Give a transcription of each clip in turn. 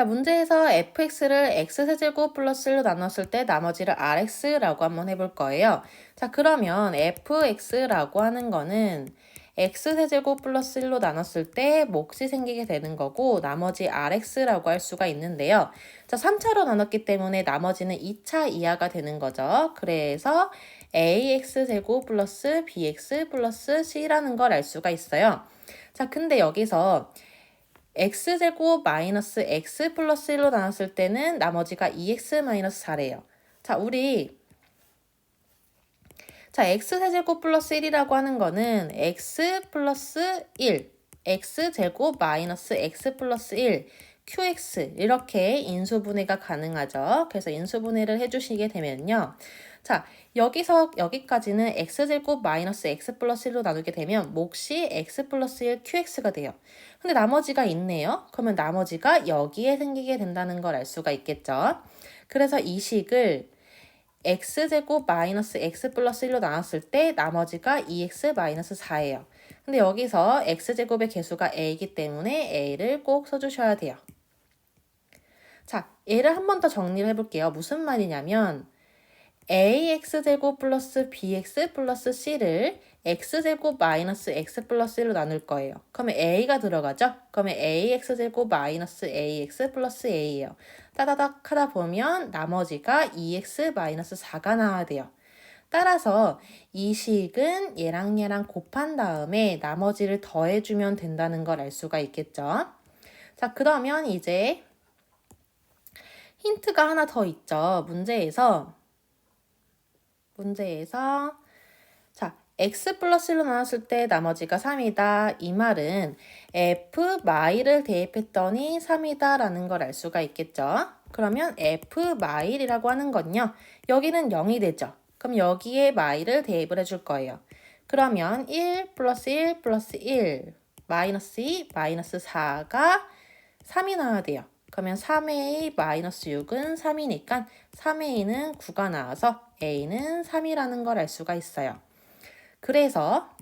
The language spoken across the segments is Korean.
자, 문제에서 fx를 x세제곱 플러스 1로 나눴을 때 나머지를 rx라고 한번 해볼 거예요. 자, 그러면 fx라고 하는 거는 x세제곱 플러스 1로 나눴을 때 몫이 생기게 되는 거고 나머지 rx라고 할 수가 있는데요. 자, 3차로 나눴기 때문에 나머지는 2차 이하가 되는 거죠. 그래서 ax제곱 플러스 bx 플러스 c라는 걸 알 수가 있어요. 자, 근데 여기서 x제곱 마이너스 x 플러스 1로 나눴을 때는 나머지가 2x 마이너스 4래요. 자, 우리 자, x세제곱 플러스 1이라고 하는 거는 x 플러스 1, x제곱 마이너스 x 플러스 1, qx 이렇게 인수분해가 가능하죠. 그래서 인수분해를 해주시게 되면요. 자, 여기서 여기까지는 x제곱 마이너스 x 플러스 1로 나누게 되면 몫이 x 플러스 1 qx가 돼요. 근데 나머지가 있네요. 그러면 나머지가 여기에 생기게 된다는 걸 알 수가 있겠죠. 그래서 이 식을 x제곱 마이너스 x 플러스 1로 나눴을 때 나머지가 2x 마이너스 4예요. 근데 여기서 x제곱의 개수가 a이기 때문에 a를 꼭 써주셔야 돼요. 자, 얘를 한 번 더 정리를 해볼게요. 무슨 말이냐면 ax제곱 플러스 bx 플러스 c를 x제곱 마이너스 x 플러스 1로 나눌 거예요. 그러면 a가 들어가죠? 그러면 ax제곱 마이너스 ax 플러스 a예요. 따다닥 하다 보면 나머지가 2x 마이너스 4가 나와야 돼요. 따라서 이 식은 얘랑 얘랑 곱한 다음에 나머지를 더해주면 된다는 걸 알 수가 있겠죠. 자, 그러면 이제 힌트가 하나 더 있죠. 문제에서 문제에서 자, x 플러스 1로 나눴을 때 나머지가 3이다. 이 말은 f 마일을 대입했더니 3이다 라는 걸 알 수가 있겠죠. 그러면 f 마일이라고 하는 건요. 여기는 0이 되죠. 그럼 여기에 마일을 대입을 해줄 거예요. 그러면 1 플러스 1 플러스 1 마이너스 2 마이너스 4가 3이 나와야 돼요. 그러면 3a 마이너스 6은 3이니까 3a는 9가 나와서 a는 3이라는 걸 알 수가 있어요. 그래서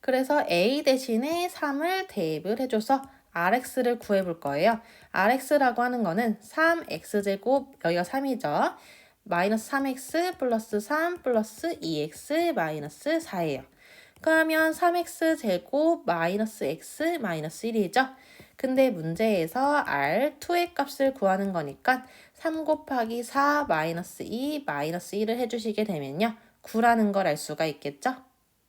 그래서 a 대신에 3을 대입을 해줘서 rx를 구해볼 거예요. rx라고 하는 거는 3x제곱, 여기가 3이죠. 마이너스 3x 플러스 3 플러스 2x 마이너스 4예요. 그러면 3x 제곱 마이너스 x 마이너스 1이죠. 근데 문제에서 r 2의 값을 구하는 거니까 3 곱하기 4 마이너스 2 마이너스 1을 해주시게 되면요. 9라는 걸 알 수가 있겠죠.